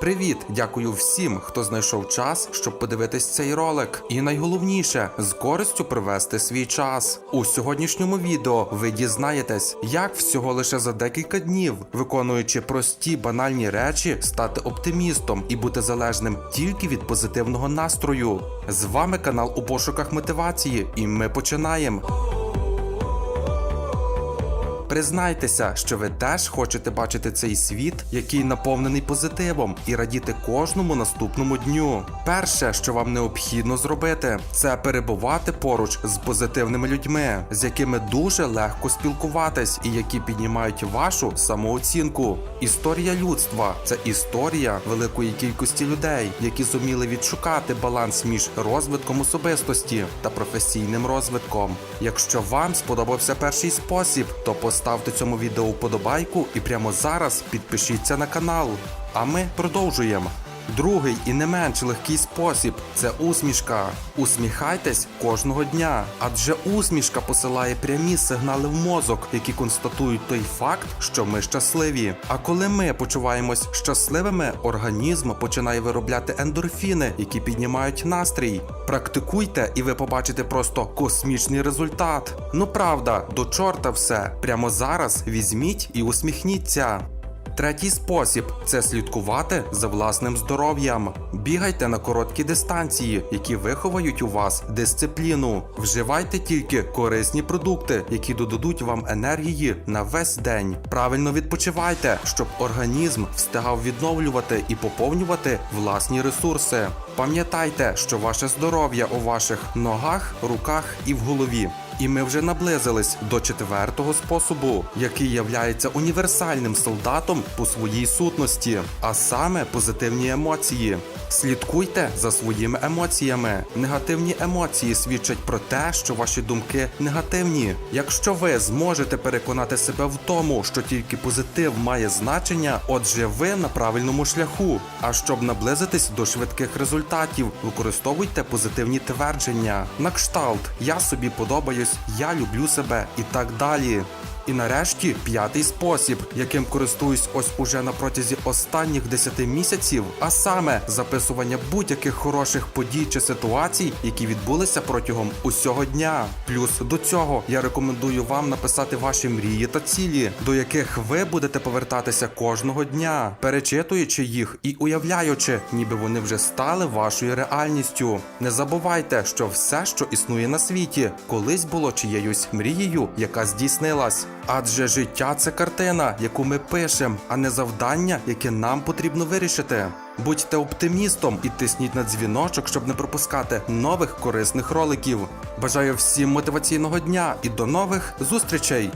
Привіт! Дякую всім, хто знайшов час, щоб подивитись цей ролик. І найголовніше з користю провести свій час. У сьогоднішньому відео ви дізнаєтесь, як всього лише за декілька днів, виконуючи прості банальні речі, стати оптимістом і бути залежним тільки від позитивного настрою. З вами канал у пошуках мотивації, і ми починаємо. Признайтеся, що ви теж хочете бачити цей світ, який наповнений позитивом, і радіти кожному наступному дню. Перше, що вам необхідно зробити, це перебувати поруч з позитивними людьми, з якими дуже легко спілкуватись і які піднімають вашу самооцінку. Історія людства це історія великої кількості людей, які зуміли відшукати баланс між розвитком особистості та професійним розвитком. Якщо вам сподобався перший спосіб, то поставте цьому відео вподобайку і прямо зараз підпишіться на канал. А ми продовжуємо. Другий і не менш легкий спосіб це усмішка. Усміхайтесь кожного дня, адже усмішка посилає прямі сигнали в мозок, які констатують той факт, що ми щасливі. А коли ми почуваємось щасливими, організм починає виробляти ендорфіни, які піднімають настрій. Практикуйте, і ви побачите просто космічний результат. Ну правда, до чорта все. Прямо зараз візьміть і усміхніться. Третій спосіб це слідкувати за власним здоров'ям. Бігайте на короткі дистанції, які виховають у вас дисципліну. Вживайте тільки корисні продукти, які додадуть вам енергії на весь день. Правильно відпочивайте, щоб організм встигав відновлювати і поповнювати власні ресурси. Пам'ятайте, що ваше здоров'я у ваших ногах, руках і в голові. І ми вже наблизились до четвертого способу, який являється універсальним солдатом по своїй сутності, а саме позитивні емоції. Слідкуйте за своїми емоціями. Негативні емоції свідчать про те, що ваші думки негативні. Якщо ви зможете переконати себе в тому, що тільки позитив має значення, отже, ви на правильному шляху. А щоб наблизитись до швидких результатів, використовуйте позитивні твердження. На кшталт я собі подобаюсь, я люблю себе і так далі. І нарешті п'ятий спосіб, яким користуюсь ось уже на протязі останніх 10 місяців, а саме записування будь-яких хороших подій чи ситуацій, які відбулися протягом усього дня. Плюс до цього я рекомендую вам написати ваші мрії та цілі, до яких ви будете повертатися кожного дня, перечитуючи їх і уявляючи, ніби вони вже стали вашою реальністю. Не забувайте, що все, що існує на світі, колись було чиєюсь мрією, яка здійснилась. Адже життя це картина, яку ми пишемо, а не завдання, яке нам потрібно вирішити. Будьте оптимістом і тисніть на дзвіночок, щоб не пропускати нових корисних роликів. Бажаю всім мотиваційного дня і до нових зустрічей!